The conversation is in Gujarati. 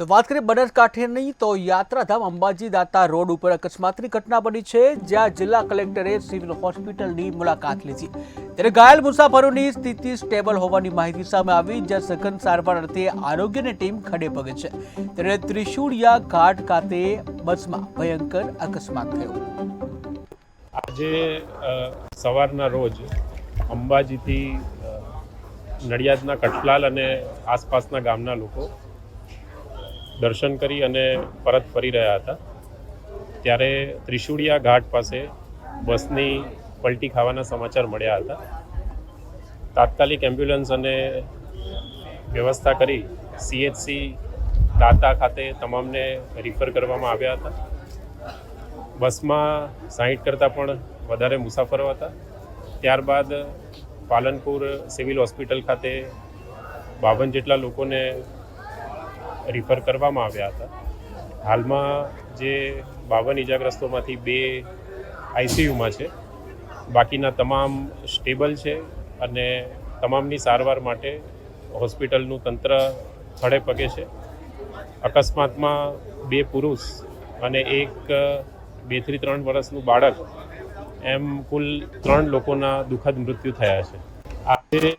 તો વાત કરીએ બનાસકાંઠાની, તો યાત્રાધામ અંબાજી દાતા રોડ ઉપર અકસ્માતની ઘટના બની છે, જ્યાં જિલ્લા કલેક્ટરે સિવિલ હોસ્પિટલની મુલાકાત લીધી. ત્યારે ઘાયલ મુસાફરોની સ્થિતિ સ્ટેબલ હોવાની માહિતી સામે આવી, જ્યાં સઘન સારવાર અર્થે આરોગ્યની ટીમ ખડે પગે છે. ત્યારે ત્રિશુળિયા ઘાટ ખાતે બસમાં ભયંકર અકસ્માત થયો. આજે સવારના રોજ અંબાજીથી નડિયાદના કઠલાલ અને આસપાસના ગામના લોકો દર્શન કરી અને પરત ફરી રહ્યા હતા. ત્યારે ત્રિશુળિયા ઘાટ પાસે બસની પલટી ખાવાના સમાચાર મળ્યા હતા. તાત્કાલિક એમ્બ્યુલન્સ અને વ્યવસ્થા કરી સીએચસી દાતા ખાતે તમામને રિફર કરવામાં આવ્યા હતા. બસમાં સાહીઠ કરતાં પણ વધારે મુસાફરો હતા. ત્યારબાદ પાલનપુર સિવિલ હોસ્પિટલ ખાતે બાવન જેટલા લોકોને રિફર કરવામાં આવ્યા હતા. હાલમાં જે બાવન ઇજાગ્રસ્તોમાંથી બે આઈસીયુમાં છે. બાકીના તમામ સ્ટેબલ છે અને તમામની સારવાર માટે હોસ્પિટલનું તંત્ર ખડે પગે છે. અકસ્માતમાં બે પુરુષ અને એક બેથી ત્રણ વર્ષનું બાળક, એમ કુલ ત્રણ લોકોના દુઃખદ મૃત્યુ થયા છે. આજે